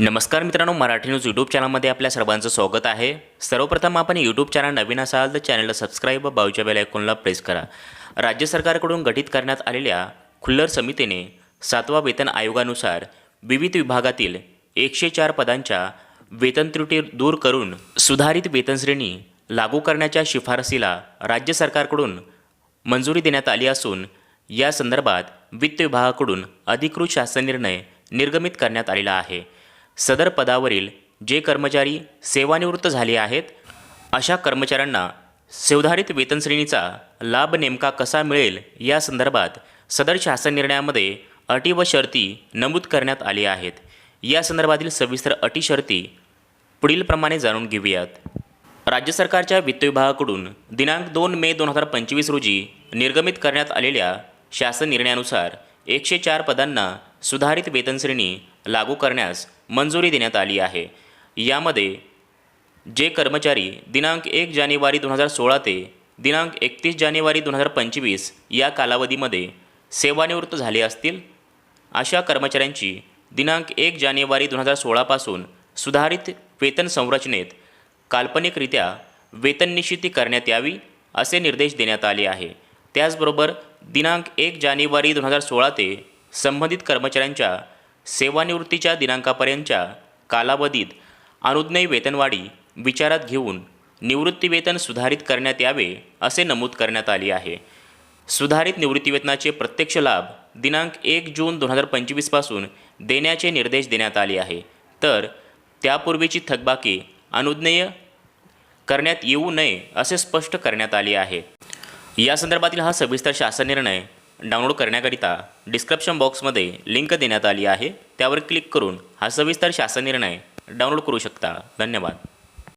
नमस्कार मित्रांनो Marathi news YouTube चॅनलमध्ये आपल्या सर्वांचं स्वागत आहे. सर्वप्रथम आपण यूट्यूब चॅनल नवीन असाल तर चॅनलला सबस्क्राईब व बाजूच्या बेल आयकॉनला प्रेस करा. राज्य सरकारकडून गठीत करण्यात आलेल्या खुल्लर समितीने सातवा वेतन आयोगानुसार विविध विभागातील एकशे चार पदांच्या वेतन त्रुटी दूर करून सुधारित वेतनश्रेणी लागू करण्याच्या शिफारसीला राज्य सरकारकडून मंजुरी देण्यात आली असून या संदर्भात वित्त विभागाकडून अधिकृत शासन निर्णय निर्गमित करण्यात आलेला आहे. सदर पदावरील जे कर्मचारी सेवानिवृत्त झाले आहेत अशा कर्मचाऱ्यांना सुधारित वेतनश्रेणीचा लाभ नेमका कसा मिळेल या संदर्भात सदर शासन निर्णयामध्ये अटी व शर्ती नमूद करण्यात आली आहेत. या संदर्भातील सविस्तर अटी शर्ती पुढीलप्रमाणे जाणून घेऊयात. राज्य सरकारच्या वित्त विभागाकडून दिनांक दोन मे दोन हजार पंचवीस रोजी निर्गमित करण्यात आलेल्या शासन निर्णयानुसार एकशे चार पदांना सुधारित वेतनश्रेणी लागू करण्यास मंजुरी देण्यात आली आहे. यामध्ये जे कर्मचारी दिनांक एक जानेवारी दोन हजार सोळा ते दिनांक एकतीस जानेवारी दोन हजार पंचवीस या कालावधीमध्ये सेवानिवृत्त झाले असतील अशा कर्मचाऱ्यांची दिनांक एक जानेवारी दोन हजार सोळापासून सुधारित वेतन संरचनेत काल्पनिकरित्या वेतन निश्चिती करण्यात यावी असे निर्देश देण्यात आले आहे. त्याचबरोबर दिनांक एक जानेवारी दोन हजार सोळा ते संबंधित कर्मचाऱ्यांच्या सेवानिवृत्तीच्या दिनांकापर्यंतच्या कालावधीत अनुज्ञेय वेतनवाढी विचारात घेऊन निवृत्तीवेतन सुधारित करण्यात यावे असे नमूद करण्यात आले आहे. सुधारित निवृत्तीवेतनाचे प्रत्यक्ष लाभ दिनांक एक जून दोन हजार पंचवीसपासून देण्याचे निर्देश देण्यात आले आहे. तर त्यापूर्वीची थकबाकी अनुज्ञेय करण्यात येऊ नये असे स्पष्ट करण्यात आले आहे. या संदर्भातील हा सविस्तर शासन निर्णय डाउनलोड करण्याकरिता डिस्क्रिप्शन बॉक्समध्ये लिंक देण्यात आली आहे. त्यावर क्लिक करून हा सविस्तर शासन निर्णय डाउनलोड करू शकता. धन्यवाद.